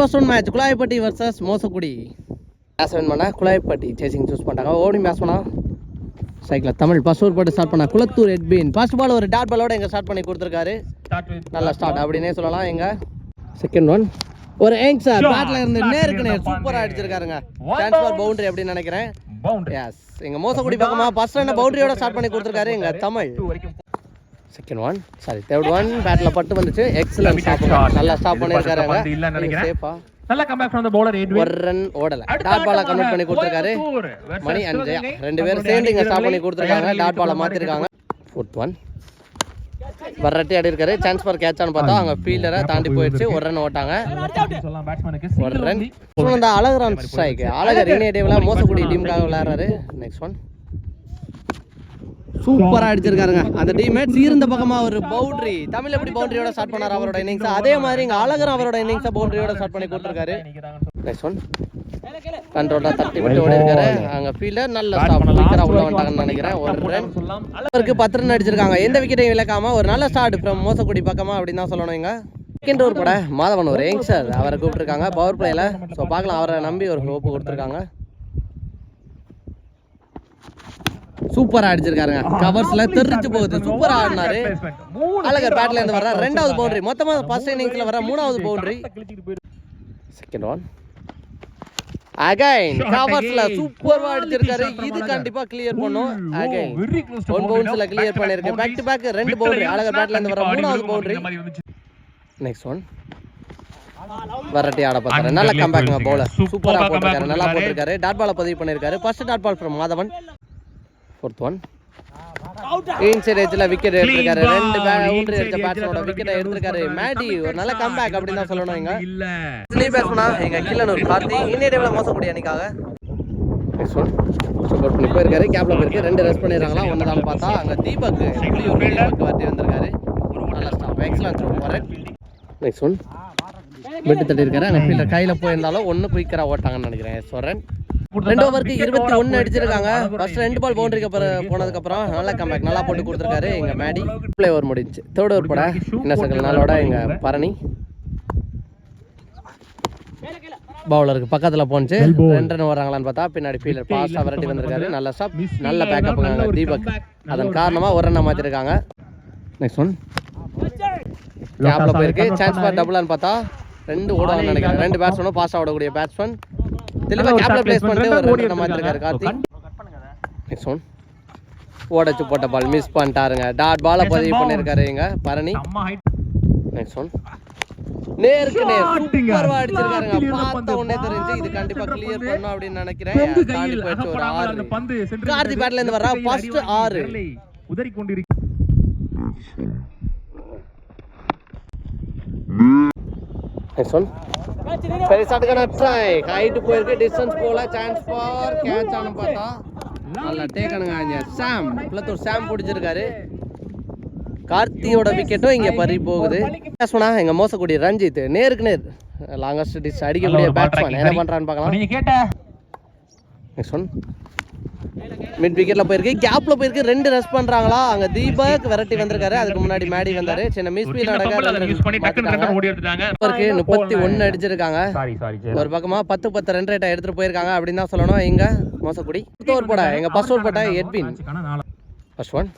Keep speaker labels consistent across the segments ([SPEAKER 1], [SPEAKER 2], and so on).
[SPEAKER 1] First one match Kuzhaipatti versus Mosakudi win பண்ண Kuzhaipatti chasing choose பண்ணிட்டாங்க. ஓடி பேஸ் பண்ணா சைக்கிள் தமிழ் ஓவர் போட்டு ஸ்டார்ட் பண்ணா குளத்தூர் எட்பின் ஃபர்ஸ்ட் பால் ஒரு டாட் பாலோட எங்க ஸ்டார்ட் பண்ணி கொடுத்துருக்காரு. நல்லா ஸ்டார்ட் அப்படின்னே சொல்லலாம். எங்க செகண்ட் ஒன் ஒரு ஏங் சார் பேட்ல இருந்து நேருக்கு நேர் சூப்பரா அடிச்சிருக்காருங்க. சான்ஸ் ஃபார் பவுண்டரி அப்படின்னு நினைக்கிறேன். எஸ் எங்க மோசக்குடி பக்கமா ஃபர்ஸ்ட் ரன் பவுண்டரியோட ஸ்டார்ட் பண்ணி கொடுத்துருக்காரு எங்க Tamil. Second one sorry third one பேட்ல பட்டு வந்துச்சு. எக்ஸலன்ட் ஸ்டாப் நல்லா ஸ்டாப் பண்ணிருக்காரு சேஃபா
[SPEAKER 2] நல்ல comeback from the bowler Edwin
[SPEAKER 1] ஒரு ரன் ஓடல. டாட் பால கன்வெர்ட் பண்ணி கொடுத்துருக்காரு. மணி அஞ்சு. ரெண்டு பேரும் சேர்ந்து இங்க ஸ்டாப் பண்ணி கொடுத்துருக்காங்க. டாட் பால மாத்திருக்காங்க. ஃபோர்த் ஒன் வர்றட்டி ஆடி இருக்காரு. சான்ஸ் ஃபார் கேட்சான்னு பார்த்தா அங்க ஃபீல்டரை தாண்டி போயிடுச்சு. ஒரு ரன் ஓட்டாங்க.
[SPEAKER 2] சொல்லலாம். பேட்ஸ்மேனுக்கு
[SPEAKER 1] ஒரு ரன் இந்த அழகர் ஸ்ட்ரைக் அழகர் இனிய டேவில் மோசக்கூடிய டீமுக்காக விளையாடுறாரு. நெக்ஸ்ட் ஒன் சூப்பரா அடிச்சிருக்காருங்க. அந்த டீம்மேட்ஸ் இருந்த பக்கமா ஒரு பவுண்டரி தமிழ் எப்படி பவுண்டரியோட ஸ்டார்ட் பண்ணாரு அவரோட இன்னிங்ஸ் அதே மாதிரி இங்க அழகர் அவரோட இன்னிங்ஸை பவுண்டரியோட ஸ்டார்ட் பண்ணி கொடுத்துருக்காரு. நெக்ஸ்ட் ஒன் கண்ட்ரோலா தட்டி விட்டு ஓடி இருக்காரு அங்க ஃபீல்டர் நல்ல ஸ்டாப் உள்ள வந்துட்டாங்கன்னு நினைக்கிறேன். ஒரு ரன் அவருக்கு பத்து ரன் அடிச்சிருக்காங்க. எந்த விக்கெட்டையும் இழக்காம ஒரு நல்ல ஸ்டார்ட் ஃப்ரம் மோசக்குடி பக்கமா அப்படின்னு தான் சொல்லணும் இங்க. செகண்ட் ஓவர் கூட மாதவன் ஒரு யங்ஸ்டர் அவரை கூப்பிட்டுருக்காங்க. பவர் பிளேல ஸோ பார்க்கலாம். அவரை நம்பி ஒரு ஹோப்பு கொடுத்துருக்காங்க. சூப்பரா அடிச்சிருக்காருங்க. கவர்ஸ்ல தெரிஞ்சு போகுது. சூப்பரா ஆடினாரு. அழகர் பேட்ல இருந்து வர ரெண்டாவது பவுண்டரி மொத்தமா ஃபர்ஸ்ட் இன்னிங்ஸ்ல வர மூணாவது பவுண்டரி செகண்ட் ஒன் அகைன் கவர்ஸ்ல சூப்பரா அடிச்சிருக்காரு. இது கண்டிப்பா கிளியர் பண்ணும். அகைன் ஒன் பவுன்ஸ்ல கிளியர் பண்ணிருக்கு பேக் டு பேக் ரெண்டு பவுண்டரி அழகர் பேட்ல இருந்து வர மூணாவது பவுண்டரி நெக்ஸ்ட் ஒன் வரட்டி ஆட பார்த்தாரு. நல்ல கம்பேக்ங்க பவுலர் சூப்பரா போட்டிருக்காரு. நல்லா போட்டிருக்காரு. டாட் பால பதிவு பண்ணிருக்காரு first dot ball from Madhavan. Fourth one inside எட்ஜ்ல wicket எடுத்திருக்காரு. ரெண்டு பவுண்டரி அடிச்ச பேட்ஸ்மேனோட விக்கெட்டை எடுத்திருக்காரு. மேடி ஒரு நல்ல கம்பேக் அப்படின்னு தான் சொல்லணும் இங்க.
[SPEAKER 2] இல்ல.
[SPEAKER 1] ஸ்லீப் பேட்ஸ்மேனா எங்க கில்லனூர் கார்த்தி இன்னைய டேவில் மோசக்கூடிய அன்னைக்காக? நெக்ஸ்ட் ஒன் சூப்பர் பண்ணி போயிருக்காரு. கேப்ல போயிருக்கு. ரெண்டு ரெஸ்ட் பண்ணிடுறாங்களா ஒன்று தான் பார்த்தா. அங்க தீபக் புலியூர் தீபக் வரட்டி வந்திருக்காரு. நல்ல stop excellent throw next one வெட்டு தட்டி இருக்காரு அங்கே ஃபீல்டர் கையில போயிருந்தாலும் ஒன்று குயிக்கரா ஓட்டாங்கன்னு நினைக்கிறேன். சொரன் ரெண்டு ஓவருக்கு இருபத்தி ஒன்று அடிச்சிருக்காங்க. ஃபர்ஸ்ட் ரெண்டு பால் பவுண்டரிக்கு அப்புறம் போனதுக்கு அப்புறம் நல்ல கம்பேக் நல்லா போட்டு கொடுத்துருக்காரு எங்க மேடி பிளே ஓவர் முடிஞ்சு தேர்ட் ஓவர் போட என்ன சகல் நாளோட எங்க பரணி. பவுலருக்கு பக்கத்துல போனுச்சு ரெண்டு ரன் வராங்களான்னு பார்த்தா பின்னாடி ஃபீல்டர் பாஸ்டா விரட்டி வந்திருக்காரு. நல்ல ஸ்டாப் நல்ல பேக்கப் தீபக் அதன் காரணமா ஒரு ரன் மாத்திருக்காங்க. நெக்ஸ்ட் ஒன் கேப்ல போயிருக்கு. சான்ஸ் ஃபார் டபுளான்னு பார்த்தா ரெண்டு ஓடுவாங்கன்னு நினைக்கிறேன். ரெண்டு பேட்ஸ்மேனும் பாஸ் ஆடக்கூடிய பேட்ஸ்மேன் தெளிவா கேப்ல பிளேஸ் பண்ணிட்டு ஒரு ரெண்டு ரன் மாத்திருக்காரு கார்த்தி நெக்ஸ்ட் ஒன் ஓடச்சு போட்ட பால் மிஸ் பண்ணிட்டாருங்க. டாட் பால பதிவு பண்ணிருக்காரு இங்க பரணி. நெக்ஸ்ட் ஒன் நேருக்கு நேர். சூப்பர்வா அடிச்சிருக்காருங்க. பார்த்த உடனே தெரிஞ்சு இது கண்டிப்பா கிளியர் பண்ணும் அப்படின்னு நினைக்கிறேன். தாண்டி போயிட்டு ஒரு ஆறு.
[SPEAKER 2] அந்த பந்து சென்று
[SPEAKER 1] கார்த்தி பேட்ல இருந்து வர்றா ஃபர்ஸ்ட் ஆறு.
[SPEAKER 2] உதறி கொண்டிருக்கிறது
[SPEAKER 1] நெக்ஸ்ட் ஒன் பெரிய ஷாட்டுக்கான ட்ரை ஹைட்டு போயிருக்கு டிஸ்டன்ஸ் போல சான்ஸ் ஃபார் கேட்ச் ஆனு பார்த்தா. நல்லா டேக்கனுங்க இங்க சாம் பிளத்தூர் சாம் பிடிச்சிருக்காரு. கார்த்தியோட விக்கெட்டும் இங்க பறி போகுது. பேட்ஸ்மேனா எங்க மோசக்கூடிய ரஞ்சித். நேருக்கு நேர். லாங்கஸ்ட் டிஸ் அடிக்கக்கூடிய பேட்ஸ்மேன் என்ன பண்றான்னு பார்க்கலாம். நெக்ஸ்ட் ஒன் மிட் விக்கெட்ல போயிருக்கு. கேப்ல போயிருக்கு. ரெண்டு ரஸ் பண்றாங்களா? அங்க தீபக் விரட்டி வந்திருக்காரு. அதுக்கு முன்னாடி மேடி வந்தாரு. சின்ன மிஸ்
[SPEAKER 2] எடுத்துட்டாங்க.
[SPEAKER 1] இவருக்கு முப்பத்தி ஒன்னு அடிச்சிருக்காங்க.
[SPEAKER 2] சாரி சாரி
[SPEAKER 1] ஒரு பக்கமா பத்து பத்து ரன் ரேட்டை எடுத்துட்டு போயிருக்காங்க அப்படின்னு தான் சொல்லணும். எங்க மோசக்குடி. ஓவர் போட எங்க ஃபர்ஸ்ட் ஓவர் போட்ட எட்வின் ஃபர்ஸ்ட் ஒன்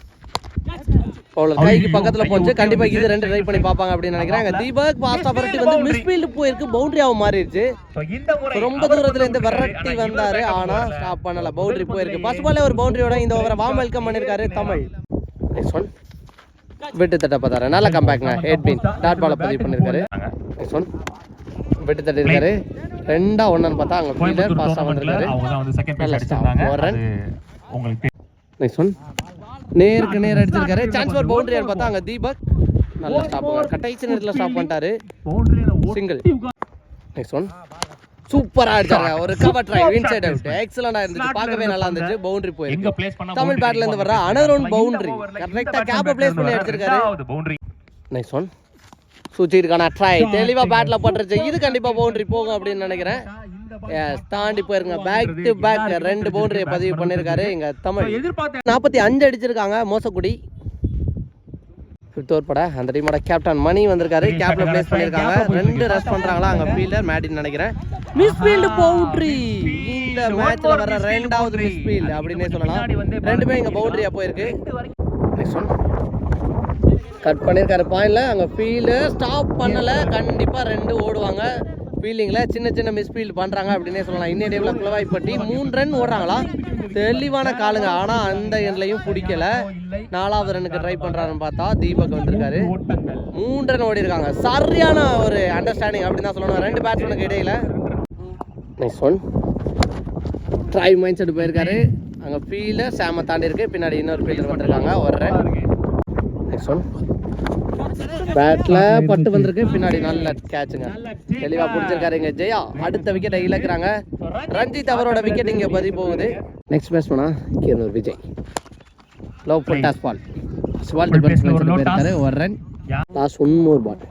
[SPEAKER 1] பவுலர் கைக்கு பக்கத்துல போச்சு. கண்டிப்பா இது ரெண்டு ட்ரை பண்ணி பார்ப்பாங்க அப்படின்னு நினைக்கிறேன். அங்க தீபக் பாஸ்டா விரட்டி வந்து போயிருக்கு பவுண்டரியாவும் மாறிடுச்சு. ரொம்ப தூரத்துல இருந்து விரட்டி வந்தாரு. ஆனா ஸ்டாப் பண்ணல. பவுண்டரி போயிருக்கு. ஃபர்ஸ்ட் பாலே ஒரு பவுண்டரியோட இந்த ஓவரை warm welcome Tamil. Next one விட்டு தட்ட பார்த்தாரு. நல்ல கம்பேக்ங்க ஹெட் பீன் டாட் பால பதிவு பண்ணிருக்காரு. நெக்ஸ்ட் ஒன் விட்டு தட்டி இருக்காரு ரெண்டா ஒன்னு பார்த்தா அங்க ஃபீல்டர் பாஸ்டா வந்திருக்காரு.
[SPEAKER 2] அவங்க தான் வந்து செகண்ட்
[SPEAKER 1] நல்ல
[SPEAKER 2] பேஸ்
[SPEAKER 1] ஒரு
[SPEAKER 2] உங்களுக்கு
[SPEAKER 1] நெக்ஸ்ட் ஒன் நேருக்கு நேர் அடிச்சிருக்காரு. சான்ஸ் ஃபார் பவுண்டரியான்னு பார்த்தா அங்க தீபக். நல்ல ஸ்டாப் கடைசி நேரத்துல ஸ்டாப் பண்ணிட்டாரு. சிங்கிள் நெக்ஸ்ட் ஒன் சூப்பரா அடிச்சாங்க ஒரு கவர் ட்ரை இன்சைட் அவுட் எக்ஸலண்டா இருந்துச்சு. பார்க்கவே நல்லா இருந்துச்சு. பவுண்டரி
[SPEAKER 2] எங்க
[SPEAKER 1] போயிருக்கு.
[SPEAKER 2] பிளேஸ் பண்ணா
[SPEAKER 1] தமிழ் பேட்ல இருந்து வர அனதர் ஒன் பவுண்டரி கரெக்டா கேப்ப பிளேஸ் பண்ணி அடிச்சிருக்காரு.
[SPEAKER 2] பவுண்டரி
[SPEAKER 1] நெக்ஸ்ட் ஒன் சுச்சிருக்கான ட்ரை தெளிவா பேட்ல பட்டுருச்சு. இது கண்டிப்பா பவுண்டரி போகும் அப்படின்னு நினைக்கிறேன். தாண்டி போயிருங்க. பேக் டு பேக் ரெண்டு பவுண்டரியை பதிவு பண்ணிருக்காரு இங்க தமிழ்.
[SPEAKER 2] எதிர்பார்த்த
[SPEAKER 1] நாற்பத்தி அஞ்சு அடிச்சிருக்காங்க மோசக்குடி. ஃபிஃப்த் ஓவர் பட. அந்த டீமோட கேப்டன் மணி வந்திருக்காரு. கேப்ல பிளேஸ் பண்ணியிருக்காங்க. ரெண்டு ரஷ் பண்றாங்களா அங்க ஃபீல்டர் மேடின்னு நினைக்கிறேன். மிஸ் ஃபீல்டு பவுண்டரி இந்த மேட்ச்ல வர ரெண்டாவது மிஸ் ஃபீல்டு அப்படின்னே சொல்லலாம். ரெண்டுமே இங்க பவுண்டரியா போயிருக்கு. நெக்ஸ்ட் ஒன் கட் பண்ணியிருக்காரு பாயிண்ட்ல அங்க ஃபீல்டு ஸ்டாப் பண்ணல. கண்டிப்பா ரெண்டு ஓடுவாங்க. ஃபீல்டிங்கில் சின்ன சின்ன மிஸ்ஃபீல்டு பண்ணுறாங்க அப்படின்னே சொல்லலாம். இன்னிய டேவில் குளவாய்ப்பட்டி மூணு ரன் ஓடுறாங்களா? தெளிவான காலுங்க. ஆனால் அந்த எண்ணிலையும் பிடிக்கல. நாலாவது ரன்னுக்கு ட்ரை பண்ணுறாருன்னு பார்த்தா தீபக் வந்திருக்காரு.
[SPEAKER 2] மூன்று
[SPEAKER 1] மூணு ரன் ஓடி இருக்காங்க சரியான ஒரு அண்டர்ஸ்டாண்டிங் அப்படின்னு தான் சொல்லணும். ரெண்டு பேட்ஸ்மேனுக்கு இடையில. Next one try mind set போயிருக்காரு. அங்கே ஃபீல்டர் சேம தாண்டி இருக்கு பின்னாடி இன்னொரு ஃபீல்டர் வந்திருக்காங்க. ஒரு ரன் நெக்ஸ்ட் ஒன் பேட்ல பட்டு வந்திருக்கு. பின்னாடி நல்ல கேட்சுங்க தெளிவா பிடிச்சிருக்காரு இங்க ஜெயா. அடுத்த விக்கெட்டை இழக்கிறாங்க. ரஞ்சித் அவரோட விக்கெட் இங்க பதி போகுது. Next பேட்ஸ்மேனா Keeranur Vijay. Low full toss ball ஸ்வால் போயிருக்காரு ஒரு run last one more ball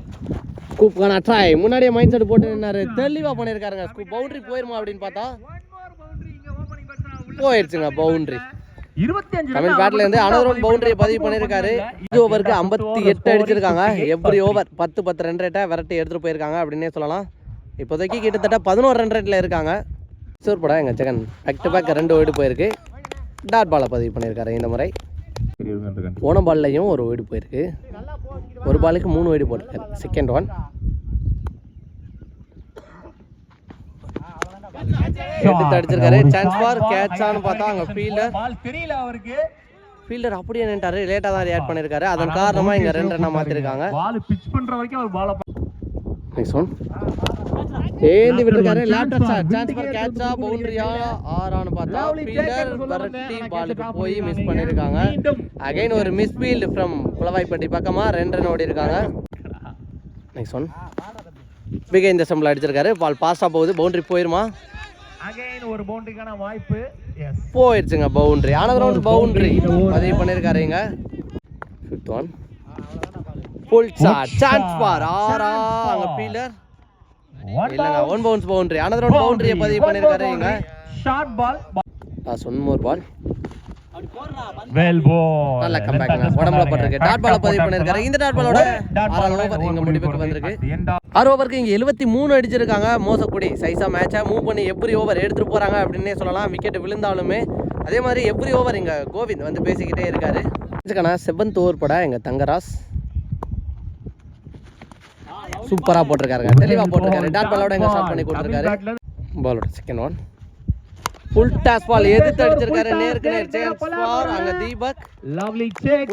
[SPEAKER 1] scoop கான ட்ரை முன்னாடியே மைண்ட் செட் போட்டு நின்னாரு. தெளிவா பண்ணியிருக்காருங்க. ஸ்கூப் பவுண்டரி போயிருமா அப்படின்னு பார்த்தா போயிடுச்சுங்க பவுண்டரி தமிழ் பேட்ல இருந்து பவுண்டரியை பதிவு பண்ணியிருக்காரு. இது ஓவருக்கு ஐம்பத்தி எட்டு அடிச்சிருக்காங்க. எவ்ரி ஓவர் பத்து பத்து ரன் ரேட்டை விரட்டி எடுத்துட்டு போயிருக்காங்க அப்படின்னே சொல்லலாம். இப்போதைக்கு கிட்டத்தட்ட பதினோரு ரன் ரேட்டில் இருக்காங்க. சூர் படம் எங்கள் ஜெகன். பேக் டு பேக் ரெண்டு ஓடு போயிருக்கு. டாட் பாலை பதிவு பண்ணியிருக்காரு இந்த முறை. போன பால்லையும் ஒரு ஓடு போயிருக்கு. ஒரு பாலுக்கு மூணு ஓடு போட்டிருக்காரு. செகண்ட் ஒன் எடுத்து அடிச்சிருக்காரு. சான்ஸ் ஃபார் கேட்சான்னு பார்த்தா அங்கே ஃபீல்டர்
[SPEAKER 2] பால் தெரியல அவருக்கு.
[SPEAKER 1] ஃபீல்டர் அப்படியே நின்ட்டாரு லேட்டாக தான் ரியாக்ட் பண்ணியிருக்காரு அதன் காரணமாக இங்கே ரெண்டு ரன்னாக மாற்றிருக்காங்க
[SPEAKER 2] பால் பிச் பண்ற வரைக்கும் அவர் பால
[SPEAKER 1] நெக்ஸ்ட் ஒன் ஏந்தி விட்டுருக்காரு. லேப்டாப் சான்ஸ் ஃபார் கேட்சா பவுண்டரியா ஆறான்னு பார்த்தா ஃபீல்டர் விரட்டி பாலுக்கு போய் மிஸ் பண்ணியிருக்காங்க அகைன் ஒரு மிஸ் ஃபீல்டு ஃப்ரம் குளவாய்ப்பட்டி பக்கமாக ரெண்டு ரன் ஓடி இருக்காங்க நெக்ஸ்ட் ஒன் பிகை இந்த சம்பளம் அடிச்சிருக்காரு. பால் பாஸாக போகுது. பவுண்டரி போயிருமா?
[SPEAKER 2] ஒரு பவுண்டரிக்கான வாய்ப்பு
[SPEAKER 1] போயிடுச்சுங்க பவுண்டரி ஆனது ரவுண்ட் பவுண்டரி பதிவு பண்ணியிருக்காரு இங்க. Fifth one full chance for ஆறா அங்க ஃபீல்டர் இல்லைங்க ஒன் பவுன்ஸ் பவுண்டரி ஆனது ரவுண்ட் பவுண்டரியை பதிவு பண்ணியிருக்காரு இங்க.
[SPEAKER 2] Short ball
[SPEAKER 1] last one more ball
[SPEAKER 2] well ball
[SPEAKER 1] நல்ல உடம்புல பட்டிருக்கு. டாட் பால பதிவு பண்ணியிருக்காரு இந்த டாட் பாலோட ஆறாவது ஓவர் எங்க முடிவுக்கு வந்திருக்கு. ஆறு ஓவருக்கு இங்கே எழுபத்தி மூணு அடிச்சிருக்காங்க. மோசக்குடி சைஸாக மேட்சாக மூவ் பண்ணி எவ்ரி ஓவர் எடுத்துகிட்டு போகிறாங்க அப்படின்னே சொல்லலாம். விக்கெட் விழுந்தாலுமே அதே மாதிரி எவ்ரி ஓவர் இங்கே கோவிந்த் வந்து பேசிக்கிட்டே இருக்காரு. செவன்த் ஓவர் பட எங்கள் தங்கராஸ். சூப்பராக போட்டிருக்காருங்க. தெளிவாக போட்டிருக்காரு. டாட் பாலோட எங்க ஸ்டார்ட் பண்ணி கொடுத்துருக்காரு. பாலோட second one full toss ball எதிர்த்து அடிச்சிருக்காரு நேருக்கு நேர். சான்ஸ் ஃபார் அங்கே தீபக்.
[SPEAKER 2] லவ்லி சேக்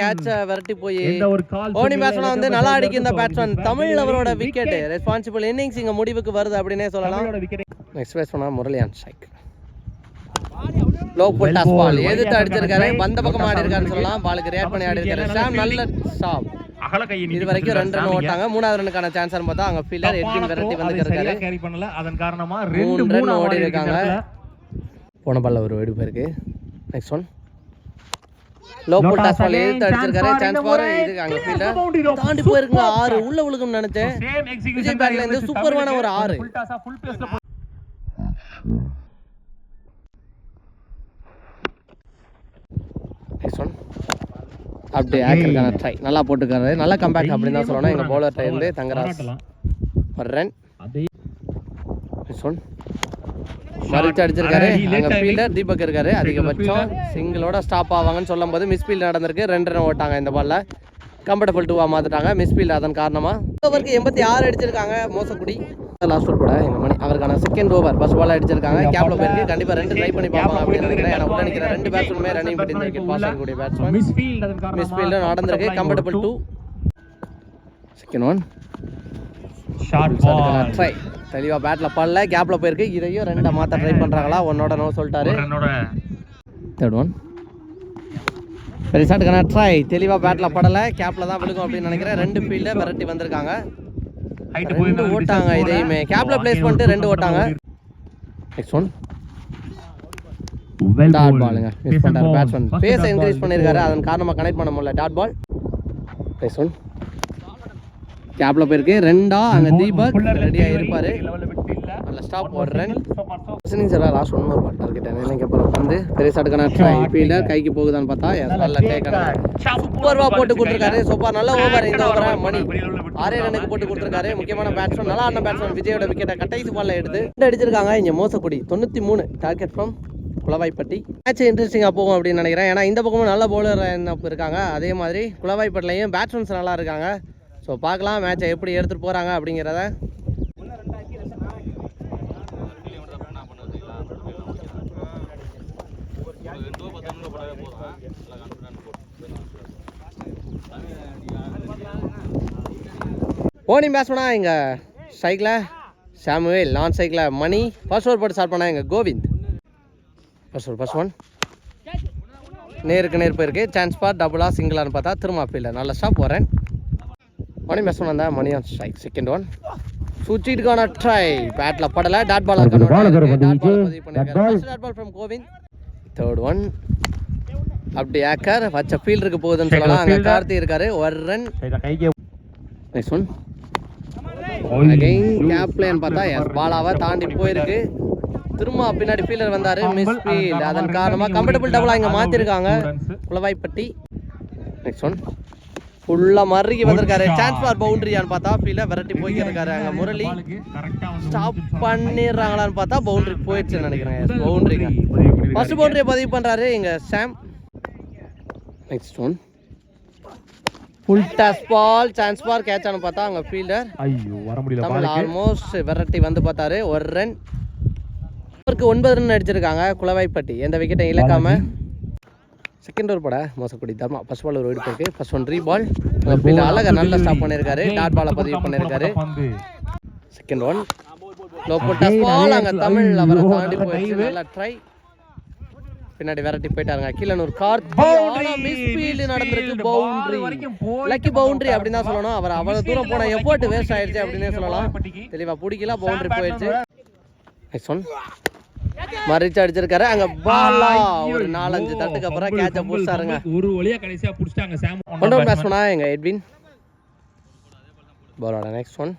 [SPEAKER 1] கேட்சை விரட்டி போய்.
[SPEAKER 2] இந்த ஒரு கால்
[SPEAKER 1] ஓனி பேட்ஸ்மேன் வந்து நல்லா அடிக்கும் இந்த பேட்ஸ்மேன் தமிழ் அவரோட விக்கெட் ரெஸ்பான்சிபிள் இன்னிங்ஸ் இங்க முடிவுக்கு வருது அப்படின்னே சொல்லலாம். நெக்ஸ்ட் பேட்ஸ்மேனா முரளியான் strike low full toss ball எதிர்த்து அடிச்சிருக்காரு. வந்த பக்கம் ஆடி இருக்காருன்னு சொல்லலாம். பாலுக்கு ரியாக்ட் பண்ணி ஆடி இருக்காரு ஷாம் நல்ல ஸ்டாப்
[SPEAKER 2] கையை
[SPEAKER 1] இது வரைக்கும் ரெண்டு ரன் ஓட்டாங்க. மூணாவது ரனுக்கான சான்ஸ் பார்த்தா அங்க ஃபீல்டர் எட்வின் விரட்டி வந்துருக்காரு.
[SPEAKER 2] கேரி பண்ணல. அதன் காரணமா ரெண்டு
[SPEAKER 1] மூணு ஓடி இருக்காங்க. போன பால்ல ஒரு வெடி போயிருக்கு next one low full toss ball அடிச்சிருக்காரு. சான்ஸ் ஃபார் இது அங்க ஃபீல்டர் தாண்டி போயிருக்குங்க ஆறு உள்ள விழுக்கும்னு நினைச்சேன். விஜய் பேட்ல இருந்து சூப்பர்வான ஒரு ஆறு. நெக்ஸ்ட் ஒன் அப்படியே ஆக்கருக்கான ட்ரை நல்லா போட்டுருக்காரு. நல்ல கம்பேக் அப்படின்னு தான் சொல்லணும். எங்கள் பவுலர்கிட்ட இருந்து தங்கராஜ் ஒரு ரன் நெக்ஸ்ட் ஒன் மறுத்து அடிச்சிருக்காரு. அங்கே ஃபீல்டர் தீபக் இருக்காரு. அதிகபட்சம் சிங்கிளோட ஸ்டாப் ஆவாங்கன்னு சொல்லும் போது மிஸ் ஃபீல்ட் நடந்திருக்கு. ரெண்டு ரன் ஓட்டாங்க இந்த பால்ல கம்ஃபர்டபுள் டூவாக மாற்றிட்டாங்க மிஸ் ஃபீல்ட் அதன் காரணமாக ஓவருக்கு எண்பத்தி ஆறு அடிச்சிருக்காங்க. மோசக்குடி. லாஸ்ட் ஓவர் கூட எங்கள் மணி அவருக்கான செகண்ட் ஓவர் ஃபர்ஸ்ட் பால் அடிச்சிருக்காங்க. கேப்ல போயிருக்கு. கண்டிப்பாக ரெண்டு ட்ரை பண்ணி பார்ப்பாங்க அப்படின்னு நினைக்கிறேன். ஏன்னா உள்ள நிற்கிற ரெண்டு பேட்ஸ்மேனுமே ரன்னிங் பண்ணி இந்த விக்கெட் பாஸ் ஆகக்கூடிய பேட்ஸ்மேன்
[SPEAKER 2] மிஸ் ஃபீல்ட் அதன் காரணமா
[SPEAKER 1] மிஸ் ஃபீல்டு நடந்திருக்கு. Comfortable two second one
[SPEAKER 2] short ball
[SPEAKER 1] try தெளிவாக பேட்டில் படல கேப்பில் போயிருக்கு இதையும் ரெண்டை மாற்ற ட்ரை பண்ணுறாங்களா ஒன்னோட நோ சொல்லிட்டாரு தேர்ட் ஒன் பெரிய ஷாட்டுக்கான ட்ரை தெளிவாக பேட்டில் படலை கேப்பில் தான் விழுகும் அப்படின்னு நினைக்கிறேன் ரெண்டு ஃபீல்டை விரட்டி வந்திருக்காங்க
[SPEAKER 2] ஹைட்
[SPEAKER 1] ரெண்டு ஓட்டாங்க இதையுமே கேப்ல பிளேஸ் பண்ணிட்டு ரெண்டு ஓட்டாங்க நெக்ஸ்ட் ஒன் டாட் பாலுங்க மிஸ் பண்ணிட்டாரு பேட்ஸ்மேன் பேஸை இன்க்ரீஸ் பண்ணியிருக்காரு அதன் காரணமாக கனெக்ட் பண்ண முடியல டாட் பால் நெக்ஸ்ட் ஒன் கேப்ல போயிருக்கு. ரெண்டா அங்க தீபக் ரெடியா இருப்பாரு. நல்ல stop listening sir last one more ball target நினைக்க அப்புறம் வந்து பெரிய ட்ரை ஃபீல்டர் கைக்கு போகுதான்னு பார்த்தா நல்ல டேக்கான சூப்பர்வா போட்டு கொடுத்துருக்காரு. சூப்பர் நல்ல ஓவர் இந்த ஓவரா மணி. ஆறே ரனுக்கு போட்டு கொடுத்துருக்காரு. முக்கியமான பேட்ஸ்மேன் நல்லா ஆடின பேட்ஸ்மேன் விஜயோட விக்கெட்டை கடைசி பால்ல எடுத்து ரெண்டு அடிச்சிருக்காங்க. இங்க மோசக்குடி தொண்ணூத்தி மூணு டார்கெட் ஃப்ரம் குளவாய்ப்பட்டி மேட்ச் இன்ட்ரெஸ்டிங்காக போகும் அப்படின்னு நினைக்கிறேன். ஏன்னா இந்த பக்கமும் நல்ல பவுலர் இருக்காங்க? அதே மாதிரி குளவாய்ப்பட்டிலையும் பேட்ஸ்மேன்ஸ் நல்லா இருக்காங்க. ஸோ பார்க்கலாம் மேட்சை எப்படி எடுத்துகிட்டு போகிறாங்க அப்படிங்கிறத. ஓனிங் பேட்ஸ்மேனா இங்கே சைக்கிளை சாமுவேல் நான் சைக்கிளில் மணி. ஃபர்ஸ்ட் ஓவர் போட்டு ஸ்டார்ட் பண்ணா எங்கள் Govind. First over first one நேருக்கு நேர் போயிருக்கு. சான்ஸ் பார் டபுளா சிங்கிளான்னு பார்த்தா திரும்ப ஃபீல்டர் நல்ல ஸ்டாப் போகிறேன் மணி பேட்ஸ்மேன் வந்தா Mani on strike second one சுச்சிட்டுக்கான try பேட்டில் படலை. Dot ball from Govind. Third one அப்படி ஏக்கர் வச்ச ஃபீல்டருக்கு போகுதுன்னு
[SPEAKER 2] Second
[SPEAKER 1] சொல்லலாம். அங்கே. கார்த்தி இருக்காரு. ஒரு run next one again gap plane பார்த்தா எஸ் பாலாவை தாண்டி போயிருக்கு. திரும்ப பின்னாடி ஃபீல்டர் வந்தாரு. மிஸ் ஃபீல்ட் அதன் காரணமா கம்ஃபர்டபுள் டபுளா இங்க மாத்திருக்காங்க. குளவாய்ப்பட்டி நெக்ஸ்ட் ஒன் ஃபுல்லா மறுகி வந்திருக்காரு. சான்ஸ் ஃபார் பவுண்டரியான்னு பார்த்தா ஃபீல்ட விரட்டி போய்க்கிட்டு இருக்காரு அங்க முரளி. ஸ்டாப் பண்ணிடுறாங்களான்னு பார்த்தா பவுண்டரி போயிடுச்சுன்னு நினைக்கிறேன். பவுண்டரிங்க ஃபர்ஸ்ட் பவுண்டரியை பதிவு பண்றாரு இங்க Sam next one full toss ball chance ball catch ஆனு பார்த்தா அங்க ஃபீல்டர்
[SPEAKER 2] ஐயோ வர முடியல
[SPEAKER 1] தமிழ் ஆல்மோஸ்ட் விரட்டி வந்து பார்த்தாரு. ஒரு ரன் அவருக்கு ஒன்பது ரன் அடிச்சிருக்காங்க. குளவாய்ப்பட்டி எந்த விக்கெட்டை இழக்காம. செகண்ட் ஓவர் பட. மோசக்குடி தர்மா. ஃபர்ஸ்ட் பால் ஒரு ஓடி போயிருக்கு. ஃபர்ஸ்ட் ஒன் ரீ பால் அழகா நல்லா ஸ்டாப் பண்ணியிருக்காரு. டாட் பாலை பதிவு பண்ணியிருக்காரு. Second one low full toss ball அங்க தமிழ் அவரை தாண்டி போயிடுச்சு. நல்லா ட்ரை பின்னாடி விரட்டி போயிட்டாருங்க. கீழே ஒரு கார்த்தி மிஸ் ஃபீல்டு நடந்திருக்கு. பவுண்டரி லக்கி பவுண்டரி அப்படின்னு தான் சொல்லணும். அவர் அவ்வளவு தூரம் போன எஃபோர்ட் வேஸ்ட் ஆயிடுச்சு அப்படின்னே சொல்லலாம். தெளிவா பிடிக்கல. பவுண்டரி போயிடுச்சு. நெக்ஸ்ட் ஒன் மறிச்சு அடிச்சிருக்காரு. அங்க பாலா ஒரு நாலஞ்சு தட்டுக்கு அப்புறம் கேட்ச புடிச்சாருங்க
[SPEAKER 2] ஒரு வழியா கடைசியா புடிச்சிட்டாங்க சாம்.
[SPEAKER 1] ஒன் டவுன் பேட்ஸ்மனா எங்க எட்வின் பாலோட நெக்ஸ்ட் ஒன்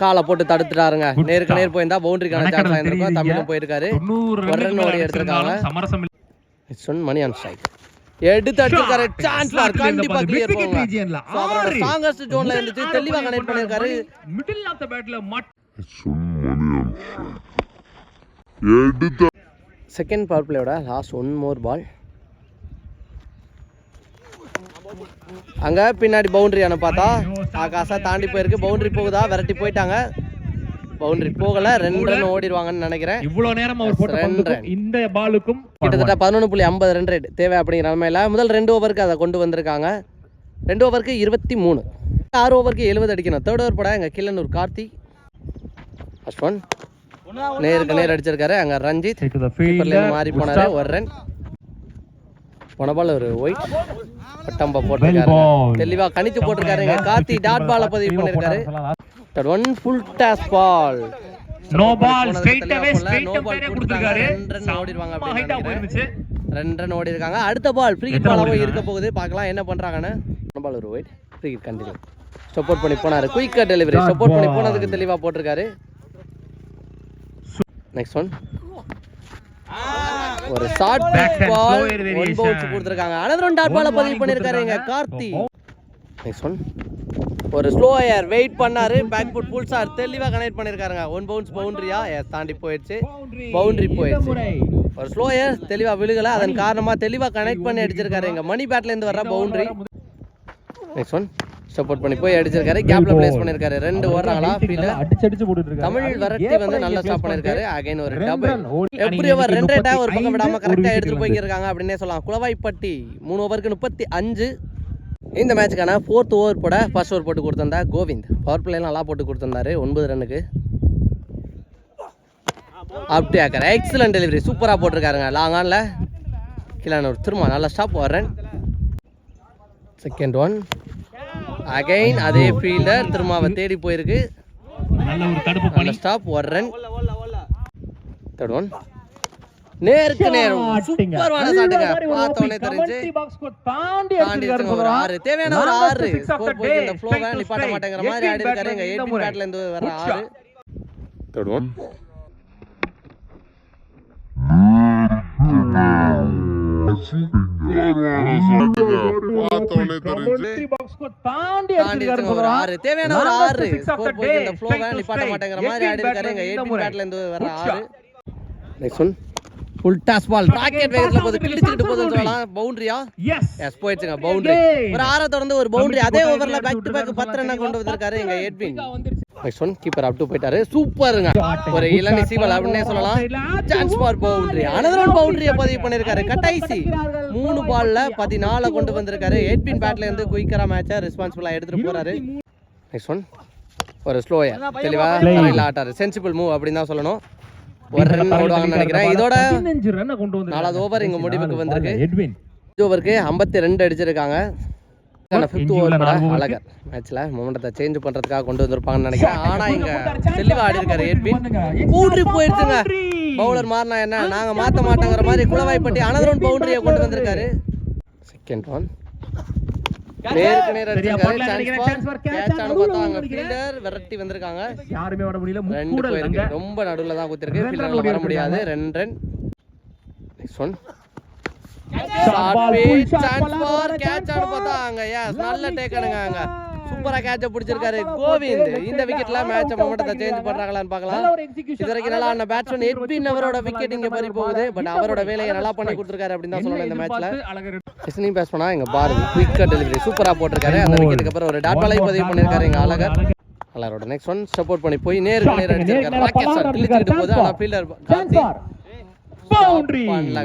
[SPEAKER 1] காலை போட்டு தடுத்துட்டாருங்க. நேருக்கு நேர் போயிருந்தா பவுண்டரிக்கான சான்ஸ் ஆயிருக்கும் தமிழும் போயிருக்காரு. ஒரு ரன் ஓடி எடுத்திருக்காங்க. Next one Mani on strike எடுத்து அடிச்சிருக்காரு கண்டிப்பா கிளியர் அவரோட ஸ்ட்ராங்கஸ்ட் ஜோன்ல இருந்துச்சு. தெளிவா கனெக்ட் பண்ணிருக்காரு
[SPEAKER 2] மிடில் ஆஃப் த பேட்ல மட்
[SPEAKER 1] செகண்ட் பவர் பிளேயோட லாஸ்ட் ஒன் மோர் பால் அங்க பின்னாடி பவுண்டரியான பார்த்தா ஆகாசா தாண்டி போயிருக்கு. பவுண்டரி போகுதா? விரட்டி போயிட்டாங்க. பவுண்டரி போகல. ரெண்டு ரன் ஓடிடுவாங்கன்னு நினைக்கிறேன்.
[SPEAKER 2] இவ்வளவு நேரம் அவர் போட்ட இந்த பாலுக்கும்
[SPEAKER 1] கிட்டத்தட்ட பதினொன்று புள்ளி ஐம்பது ரன் ரேட் தேவை அப்படிங்கிற நிலமையில முதல் ரெண்டு ஓவருக்கு அதை கொண்டு வந்திருக்காங்க. ரெண்டு ஓவருக்கு இருபத்தி மூணு. ஆறு ஓவருக்கு எழுபது அடிக்கணும். தேர்ட் ஓவர் போட எங்கள் கில்லனூர் கார்த்தி ஃபர்ஸ்ட் ஒன் நேருக்கு நேர் அடிச்சிருக்காரு. அங்கே ரஞ்சித். மாறி போனாரு. ஒரு ரன். போன பால் ஒரு ஒயிட் பட்டம்பா போட்டிருக்காரு. தெளிவா கணிச்சு போட்டிருக்காரு இங்க கார்த்தி டாட் பால பதிவு பண்ணிருக்காரு. One full toss ball
[SPEAKER 2] no ball straight away straight away கொடுத்திருக்காரு.
[SPEAKER 1] ரெண்டு ரன் ஓடிடுவாங்க
[SPEAKER 2] போயிருந்துச்சு.
[SPEAKER 1] ரெண்டு ரன் ஓடி இருக்காங்க அடுத்த பால் ஃப்ரீ பாலாவும்? இருக்க போகுது. பார்க்கலாம் என்ன பண்றாங்கன்னு. போன பால் ஒரு ஒயிட் ஃப்ரீ கண்டினியூ சப்போர்ட் பண்ணி போனாரு. குயிக்கா டெலிவரி சப்போர்ட் பண்ணி. போனதுக்கு தெளிவா போட்டிருக்காரு. நெக்ஸ்ட் ஒன் ஒரு ஷார்ட் பால் ஒன். பவுன்ஸ் கொடுத்துருக்காங்க. another one டாட் பால பதிவு
[SPEAKER 2] warning
[SPEAKER 1] பண்ணிருக்காரு இங்க
[SPEAKER 2] கொடுத்திருக்காங்க.
[SPEAKER 1] கார்த்தி. நெக்ஸ்ட் ஒன் ஒரு ஸ்லோ ஏர் வெயிட் பண்ணாரு. பேக் ஃபுட் புல் சார் தெளிவா கனெக்ட் பண்ணிருக்காருங்க ஒன் பவுன்ஸ் பவுண்டரியா தாண்டி போயிடுச்சு. பவுண்டரி போயிடுச்சு. ஒரு ஸ்லோ ஏர் தெளிவா விழுகல. அதன் காரணமா தெளிவா கனெக்ட் பண்ணி அடிச்சிருக்காரு எங்க மணி பேட்ல இருந்து வர பவுண்டரி நெக்ஸ்ட் ஒன் சப்போர்ட் பண்ணி போய் அடிச்சிருக்காரு. கேப்ல பிளேஸ் பண்ணிருக்காரு. ரெண்டு ஓடுறாங்களா ஃபீல்ட்
[SPEAKER 2] அடிச்சு அடிச்சு போட்டுட்டு
[SPEAKER 1] தமிழ் வரட்டி வந்து நல்லா ஸ்டாப் பண்ணிருக்காரு அகைன் ஒரு டபுள் எப்படி அவர் ரெண்டு ரேட்டா ஒரு பக்கம் விடாம கரெக்டா எடுத்துட்டு
[SPEAKER 2] வந்து.
[SPEAKER 1] போய்க்கிருக்காங்க அப்படின்னே சொல்லலாம். குளவாய்ப்பட்டி மூணு ஓவருக்கு முப்பத்தி அஞ்சு. இந்த மேட்சுக்கான ஃபோர்த் ஓவர் போட ஃபர்ஸ்ட் ஓவர் போட்டு கொடுத்திருந்தா கோவிந்த். பவர் பிளே நல்லா போட்டு கொடுத்திருந்தாரு. ஒன்பது ரன்னுக்கு அப்படி ஆக்கர் எக்ஸலன்ட் டெலிவரி சூப்பராக போட்டிருக்காருங்க. லாங் ஆன்ல கீழே ஒரு திரும்ப நல்லா ஸ்டாப் வரேன் செகண்ட் ஒன் அகைன் அதே ஃபீல்டர் திரும்ப அவ தேடி போயிருக்கு
[SPEAKER 2] நல்ல ஒரு தடுப்பு
[SPEAKER 1] நல்ல
[SPEAKER 2] பணி
[SPEAKER 1] ஸ்டாப் ஒரு ரன் தேர்ட் ஒன் நேருக்கு நேர்
[SPEAKER 2] ஷாட்டுங்க.
[SPEAKER 1] சூப்பரான பார்த்தோன்னே
[SPEAKER 2] opening
[SPEAKER 1] தெரிஞ்சு
[SPEAKER 2] தாண்டி
[SPEAKER 1] ஒரு. ஆறு தேவையான ஒரு ஆறு ஸ்கோர் போய் இந்த. ஃப்ளோ
[SPEAKER 2] to
[SPEAKER 1] நிப்பாட்ட. மாட்டேங்கிற மாதிரி
[SPEAKER 2] 18
[SPEAKER 1] ஆடி இருக்காரு எங்க
[SPEAKER 2] முறை.
[SPEAKER 1] பேட்ல இருந்து வர ஆறு
[SPEAKER 2] shot.
[SPEAKER 3] Third
[SPEAKER 1] தேவையான ஒரு ஆறு
[SPEAKER 2] day.
[SPEAKER 1] இந்த ஃப்ளோ வேன் நிப்பாட்ட. மாட்டேங்கிற மாதிரி
[SPEAKER 2] 18
[SPEAKER 1] ஆடி இருக்காரு எங்க எயிட்டீன். பேட்ல இருந்து வர ஆறு
[SPEAKER 2] shot.
[SPEAKER 1] Next one full toss ball rocket வேகத்துல போது கிழிச்சிட்டு போகுதுன்னு சொல்லலாம் பவுண்டரியா. எஸ் போயிடுச்சுங்க. பவுண்டரி. ஒரு ஆறை தொடர்ந்து ஒரு பவுண்டரி அதே ஓவர்ல பேக் டு பேக் பத்து ரன் கொண்டு. வந்திருக்காரு எங்க Edwin. Next one keeper up to போயிட்டாரு. சூப்பருங்க ஒரு இளநி. சீவல் அப்படின்னே சொல்லலாம். Chance for boundary another one பவுண்டரியை பதிவு பண்ணிருக்காரு கட்டாய்சி மூணு பால்ல பதினால கொண்டு வந்திருக்காரு. எட்வின் பேட்ல இருந்து குயிக்கரா மேட்சை ரெஸ்பான்சிபிளா எடுத்துட்டு போறாரு. நெக்ஸ்ட் ஒன் ஒரு ஸ்லோயா தெளிவா ஆட்டாரு. சென்சிபிள் மூவ் அப்படின்னு தான் சொல்லணும். ஒரு ரன் ஓடுவாங்கன்னு நினைக்கிறேன். இதோட
[SPEAKER 2] 15 run அ கொண்டு வந்திருக்காரு.
[SPEAKER 1] நாலாவது over இங்க முடிவுக்கு வந்திருக்கு. ஓவருக்கு ஐம்பத்தி ரெண்டு அடிச்சிருக்காங்க. Fifth over Azhagar. மேட்ச்ல மொமெண்டத்தை சேஞ்ச் பண்றதுக்காக கொண்டு வந்திருப்பாங்கன்னு நினைக்கிறேன். ஆனா இங்க தெளிவா ஆடி இருக்காரு எட்வின் பவுண்டரி போயிடுச்சுங்க பவுலர் மாறினா என்ன? நாங்க மாத்த மாட்டோங்கிற மாதிரி குளவாய்ப்பட்டி அனதர் பவுண்டரியை கொண்டு வந்திருக்காரு. செகண்ட் நேருக்கு நேர்
[SPEAKER 2] சரியா
[SPEAKER 1] அடிச்சிருக்காரு.
[SPEAKER 2] படல
[SPEAKER 1] சான்ஸ்
[SPEAKER 2] நினைக்கிறேன்.
[SPEAKER 1] For
[SPEAKER 2] chance for catch.
[SPEAKER 1] Catch ஆன
[SPEAKER 2] நடுவுல
[SPEAKER 1] பார்த்தா அங்க
[SPEAKER 2] நினைக்கிறேன்.
[SPEAKER 1] ஃபீல்டர் விரட்டி வந்திருக்காங்க.
[SPEAKER 2] யாருமே வர முடியல. அங்க.
[SPEAKER 1] ரொம்ப நடுவுல தான் குத்திருக்கு. வர முடியாது. ரெண்டு run next one
[SPEAKER 2] Shot ball, full shot
[SPEAKER 1] chance
[SPEAKER 2] ball,
[SPEAKER 1] for
[SPEAKER 2] chance
[SPEAKER 1] catch ஆன
[SPEAKER 2] for-
[SPEAKER 1] பார்த்தா அங்க எஸ் நல்ல டேக்கனுங்க அங்க. சூப்பரா கேட்ச பிடிச்சிருக்காரு. கோவிந்த். இந்த விக்கெட்ல மேட்ச் மொமெண்டத்தை சேஞ்ச். பண்றாங்களான்னு பார்க்கலாம்.
[SPEAKER 2] execution.
[SPEAKER 1] இது வரைக்கும் நல்லா ஆன பேட்ஸ்மேன் எட்வின் அவரோட விக்கெட் இங்க பறி போகுது. பட் அவரோட வேலையை நல்லா பண்ணி கொடுத்துருக்காரு அப்படின்னு தான் சொல்லணும் இந்த மேட்ச்ல
[SPEAKER 2] அழகர்
[SPEAKER 1] எஸ்னி பேட்ஸ்மேனா எங்க பாரதி குயிக்கா டெலிவரி சூப்பரா போட்டிருக்காரு. அந்த விக்கெட்டுக்கு அப்புறம் ஒரு டாட் பாலை பதிவு பண்ணிருக்காரு எங்க அழகர். அழகரோட நெக்ஸ்ட் ஒன் சப்போர்ட் பண்ணி போய் நேருக்கு நேர் அடிச்சிருக்காரு. ராக்கெட் ஷாட் கிழிச்சிட்டு போகுது. ஆனா ஃபீல்டர்
[SPEAKER 2] பவுண்டரி.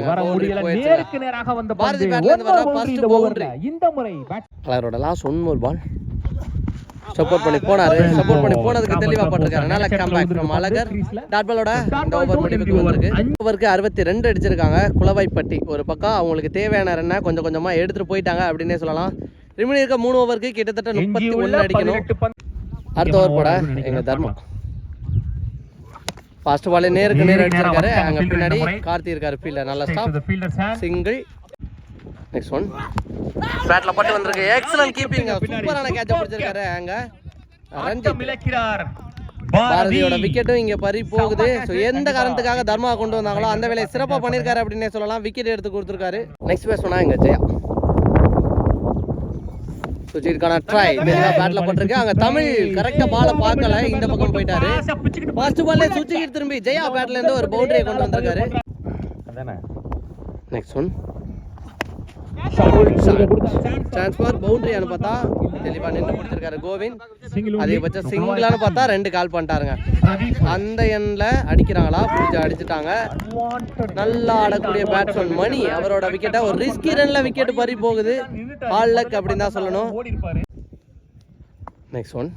[SPEAKER 2] வர முடியல. நேருக்கு நேராக வந்த
[SPEAKER 1] பாரதி பேட்ல இருந்து வர first
[SPEAKER 2] boundary. இந்த முறை
[SPEAKER 1] அழகரோட last one more ball support பண்ணி போனாரு. சப்போர்ட் பண்ணி போனதுக்கு தெளிவா போட்டிருக்காரு. நல்ல கம்பேக் ஃப்ரம் அழகர் டாட் பாலோட இந்த ஓவர் முடிவுக்கு வந்திருக்கு. ஓவருக்கு அறுபத்தி ரெண்டு அடிச்சிருக்காங்க. குளவாய்ப்பட்டி ஒரு பக்கம். அவங்களுக்கு தேவையான ரன்னை கொஞ்சம் கொஞ்சமா எடுத்துட்டு போயிட்டாங்க அப்படின்னே சொல்லலாம். ரிமினி இருக்க மூணு ஓவருக்கு கிட்டத்தட்ட முப்பத்தி ஒன்று அடிக்கணும்.
[SPEAKER 2] 18 பந்து
[SPEAKER 1] அடுத்த ஓவர் போட எங்க தர்மா ஃபர்ஸ்ட் பால் நேருக்கு நேர் அடிச்சிருக்காரு அங்க பின்னாடி கார்த்தி இருக்காரு. ஃபீல்டர் நல்ல ஸ்டாப். சிங்கிள் நெக்ஸ்ட் ஒன் பேட்ல பட்டு வந்திருக்கு. எக்ஸலன்ட் கீப்பிங் சூப்பரான கேட்ச் பிடிச்சிருக்காரு. அங்க. ரஞ்சித். பாரதியோட
[SPEAKER 2] பாரதி.
[SPEAKER 1] விக்கெட்டும் இங்க பறி போகுது. ஸோ எந்த காரணத்துக்காக தர்மா கொண்டு வந்தாங்களோ அந்த வேலையை சிறப்பா பண்ணிருக்காரு அப்படின்னே சொல்லலாம். விக்கெட் எடுத்து கொடுத்துருக்காரு. நெக்ஸ்ட் பேட்ஸ்மேனா இங்க ஜெயா. சுஜித்கான ட்ரை மெதுவா பேட்ல போட்டிருக்கு. அங்க தமிழ் கரெக்டா பால பார்க்கல. இந்த பக்கம் போயிட்டாரு. ஃபர்ஸ்ட் பால்ல சுஜித் திரும்பி ஜெயா பேட்ல இருந்து ஒரு பவுண்டரியை கொண்டு வந்திருக்காரு.
[SPEAKER 2] அதானே
[SPEAKER 1] நெக்ஸ்ட் ஒன் ஃபார் பவுண்டரியானு பார்த்தா தெளிவா நின்று பிடிச்சிருக்காரு கோவிந்த். அதிகபட்சம் சிங்கிளான்னு பார்த்தா ரெண்டு கால் பண்ணிட்டாருங்க. அந்த எண்ணில் அடிக்கிறாங்களா பிடிச்சி அடிச்சிட்டாங்க. நல்லா ஆடக்கூடிய பேட்ஸ்மேன் மணி அவரோட விக்கெட்டை ஒரு ரிஸ்கி ரன்ல விக்கெட் பறி போகுது ஆல் லக் அப்படின்னு தான் சொல்லணும் நெக்ஸ்ட் ஒன்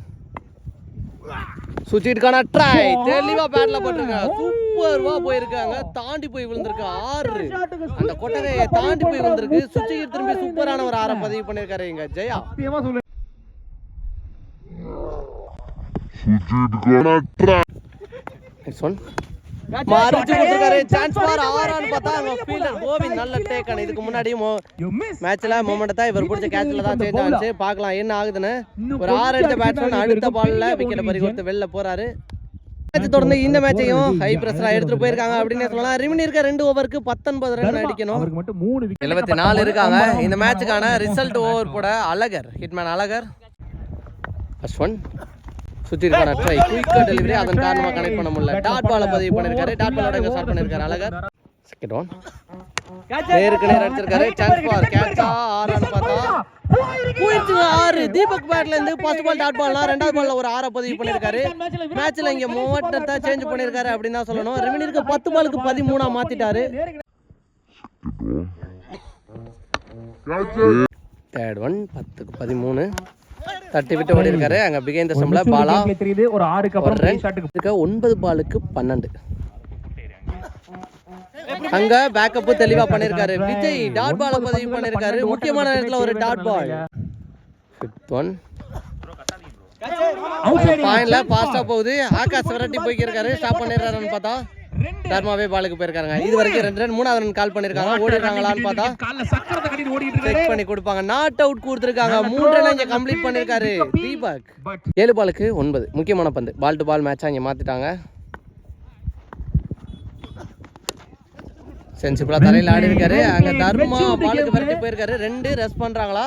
[SPEAKER 1] சுஜித்கான ட்ரை தெளிவா பேட்ல போட்டிருக்காங்க சூப்பர்வா போயிருக்காங்க. தாண்டி போய் விழுந்திருக்கு ஆறு. அந்த கொட்டகையை தாண்டி போய் விழுந்திருக்கு. சுஜித் திரும்பி சூப்பரான ஒரு ஆரம் பதிவு பண்ணிருக்காரு இங்க ஜெயா.
[SPEAKER 2] சொல்லு.
[SPEAKER 1] நெக்ஸ்ட் ஒன் மறைச்சு கொடுத்துருக்காரு சான்ஸ் ஃபார் ஆறான்னு பார்த்தா அங்க ஃபீல்டர் கோவிந்த் நல்ல டேக்கன் இதுக்கு முன்னாடியும். மேட்ச்ல மொமெண்ட் தான் இவர் பிடிச்ச கேட்ச்ல தான் சேஞ்ச் ஆச்சு. பார்க்கலாம் என்ன ஆகுதுன்னு. ஒரு ஆறு அடிச்ச பேட்ஸ்மேன் அடுத்த பால்ல விக்கெட் பறி கொடுத்து வெளில போறாரு. மேட்ச் தொடர்ந்து இந்த மேட்சையும் ஹை பிரஷரா எடுத்துட்டு போயிருக்காங்க அப்படின்னு சொல்லலாம். ரிமினி இருக்க ரெண்டு ஓவருக்கு பத்தொன்பது ரன் அடிக்கணும். எழுபத்தி நாலு இருக்காங்க. இந்த மேட்சுக்கான ரிசல்ட் ஓவர் போட Azhagar hitman Azhagar. First one சுத்திருக்கான try குயிக்கா டெலிவரி அதன் காரணமா கனெக்ட் பண்ண முடியல. டாட் பால பதிவு பண்ணிருக்காரு. டாட் பாலோட இங்க ஸ்டார்ட் பண்ணிருக்காரு. அழகர் செகண்ட் ஒன் நேருக்கு நேர் அடிச்சிருக்காரு சான்ஸ் ஃபார் கேட்சா ஆறான்னு பார்த்தா ஆறு. தீபக் பேட்ல இருந்து ஃபர்ஸ்ட் பால் டாட் பால்னா ரெண்டாவது பால்ல ஒரு ஆறை பதிவு பண்ணிருக்காரு. மேட்ச்ல இங்க மூவட்டத்தை சேஞ்ச் பண்ணிருக்காரு அப்படின்னு தான் சொல்லணும். ரெமினி இருக்க பத்து பாலுக்கு பதிமூணா மாத்திட்டாரு. தேர்ட் ஒன் பத்துக்கு பதிமூணு. தட்டி விட்டு ஓடி இருக்காரு அங்க பிகைந்த சம்பள பாலா
[SPEAKER 2] தெரியுது ஒரு ஆறுக்கு அப்புறம்
[SPEAKER 1] ரன்
[SPEAKER 2] ஷாட்டுக்கு
[SPEAKER 1] இருக்க ஒன்பது பாலுக்கு பன்னெண்டு. அங்க பேக்கப் தெளிவா பண்ணிருக்காரு விஜய் டாட் பால பதிவு பண்ணிருக்காரு முக்கியமான நேரத்துல ஒரு டாட் பால் ஃபிஃப்த் ஒன் பாயிண்ட்ல ஃபாஸ்டா போகுது. ஆகாஷ் விரட்டி போய்க்கிருக்காரு. ஸ்டாப் பண்ணிடுறாருன்னு பார்த்தா. தர்மாவே பாலுக்கு போயிருக்காங்க இது வரைக்கும் ரெண்டு ரன் மூணாவது ரன் கால் பண்ணிருக்காங்க ஓடிடுறாங்களான்னு பார்த்தா செக் பண்ணி கொடுப்பாங்க. நாட் அவுட் கொடுத்துருக்காங்க. மூணு ரன் இங்க கம்ப்ளீட் பண்ணிருக்காரு தீபக் ஏழு பாலுக்கு ஒன்பது. முக்கியமான பந்து. பால் டு பால் மேட்சா இங்க மாத்திட்டாங்க. சென்சிபிளா தலையில ஆடி இருக்காரு. அங்க தர்மா பாலுக்கு விரட்டி போயிருக்காரு. ரெண்டு ரெஸ்ட் பண்றாங்களா?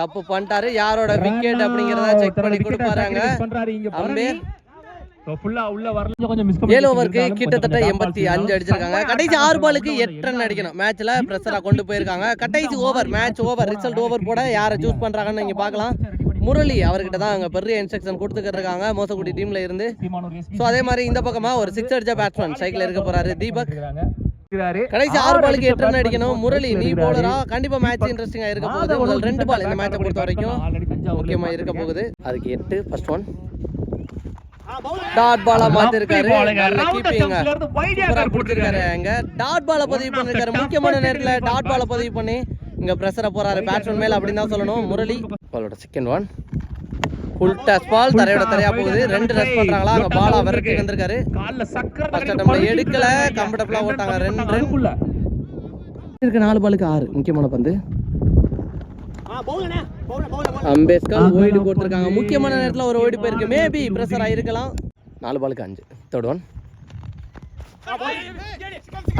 [SPEAKER 1] தப்பு பண்ணிட்டாரு. யாரோட விக்கெட் அப்படிங்கறத செக் பண்ணி கொடுப்பாருங்க?
[SPEAKER 2] பண்றாரு.
[SPEAKER 1] ஏழு ஓவருக்கு கிட்டத்தட்ட எண்பத்தி அஞ்சு அடிச்சிருக்காங்க. கடைசி ஆறு பாலுக்கு எட்டு ரன் அடிக்கணும். மேட்ச்ல பிரஷரா கொண்டு போயிருக்காங்க. கடைசி over match over result over போட யாரை சூஸ் பண்றாங்கன்னு நீங்க பார்க்கலாம் முரளி அவர்கிட்ட தான் அங்க பெரிய இன்ஸ்ட்ரக்ஷன் கொடுத்துக்கிட்டு இருக்காங்க. மோசக்குடி டீம்ல இருந்து. ஸோ அதே மாதிரி இந்த பக்கமா ஒரு சிக்ஸ் அடிச்ச பேட்ஸ்மேன் சைக்கிள் இருக்க போறாரு தீபக். கடைசி ஆறு பாலுக்கு எட்டு ரன் அடிக்கணும். முரளி நீ போலரா கண்டிப்பா மேட்ச் இன்ட்ரெஸ்டிங்கா இருக்க போகுது. ரெண்டு பால் இந்த மேட்சை பொறுத்த வரைக்கும் முக்கியமா இருக்க போகுது. அதுக்கு எட்டு ஃபர்ஸ்ட் ஒன் டாட் பாலா மாத்திருக்காரு நல்ல கீப்பிங்க சூப்பரா பிடிச்சிருக்காரு அங்க. டாட் பால பதிவு பண்ணிருக்காரு முக்கியமான நேரத்துல டாட் பால பதிவு பண்ணி இங்க பிரஷர போறாரு. பேட்ஸ்மேன் மேல அப்படின்னு தான் சொல்லணும். முரளி பாலோட second one full toss ball தரையோட தரையா போகுது. ரெண்டு ரன் பண்றாங்களா? அங்க பாலா விரட்டி வந்திருக்காரு. ஃபர்ஸ்ட் அட்டம்ல எடுக்கல. கம்ஃபர்டபுளா ஓட்டாங்க. ரெண்டு. இருக்க நாலு பாலுக்கு ஆறு. முக்கியமான பந்து. அம்பேத்கர் ஓய்டு கொடுத்துருக்காங்க. முக்கியமான நேரத்துல ஒரு ஓய்டு போயிருக்கு. மேபி பிரஷர் ஆயிருக்கலாம். நாலு பாலுக்கு அஞ்சு. தேர்ட் ஒன்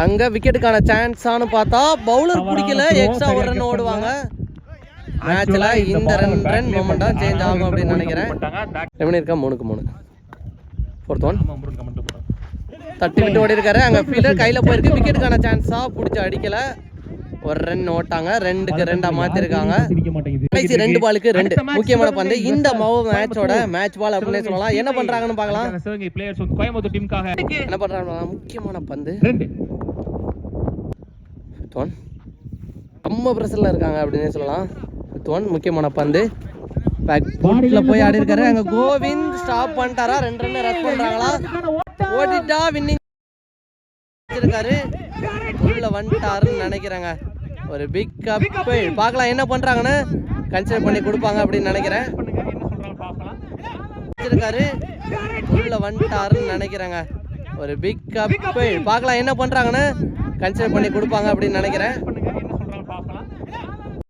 [SPEAKER 1] அங்க விக்கெட்டுக்கான சான்ஸானு பார்த்தா பவுலர் பிடிக்கல. எக்ஸ்ட்ரா ஒரு ரன் ஓடுவாங்க. மேட்ச்ல இந்த ரன் ரன் மொமெண்டா சேஞ்ச் ஆகும் அப்படின்னு நினைக்கிறேன். எப்படி இருக்கா மூணுக்கு மூணு. Fourth one. தட்டி விட்டு ஓடி இருக்காரு அங்க ஃபீல்டர் கையில போயிருக்கு. விக்கெட்டுக்கான சான்ஸா பிடிச்சி அடிக்கல. ஒரு ரன் ஓட்டாங்க. ரெண்டுக்கு ரெண்டா மாத்திருக்காங்க. கடைசி ரெண்டு பாலுக்கு ரெண்டு. முக்கியமான பந்து. இந்த மவ மேட்சோட மேட்ச் பால் அப்படின்னே சொல்லலாம். என்ன பண்றாங்கன்னு பார்க்கலாம்.
[SPEAKER 2] கோயம்புத்தூர் டீமுக்காக
[SPEAKER 1] என்ன பண்றாங்க முக்கியமான பந்து. ஒன் ரொம்ப பிரஷர்ல இருக்காங்க அப்படின்னே சொல்லலாம். ஒன் முக்கியமான பந்து. பேக் ஃபுட்ல போய் ஆடி இருக்காரு அங்க கோவிந்த் ஸ்டாப் பண்ணிட்டாரா? ரெண்டு ரன் ரன் பண்றாங்களா? ஓடிட்டா வின்னிங் வச்சிருக்காரு. உள்ள வந்துட்டாருன்னு நினைக்கிறேங்க. ஒரு பிக் கப் பார்க்கலாம் என்ன பண்றாங்கன்னு. கன்சிடர் பண்ணி கொடுப்பாங்க அப்படின்னு நினைக்கிறேன். வச்சிருக்காரு. உள்ள வந்துட்டாருன்னு நினைக்கிறேங்க. ஒரு பிக் கப் பார்க்கலாம் என்ன பண்றாங்கன்னு. கன்சிடர் பண்ணி கொடுப்பாங்க அப்படின்னு நினைக்கிறேன்.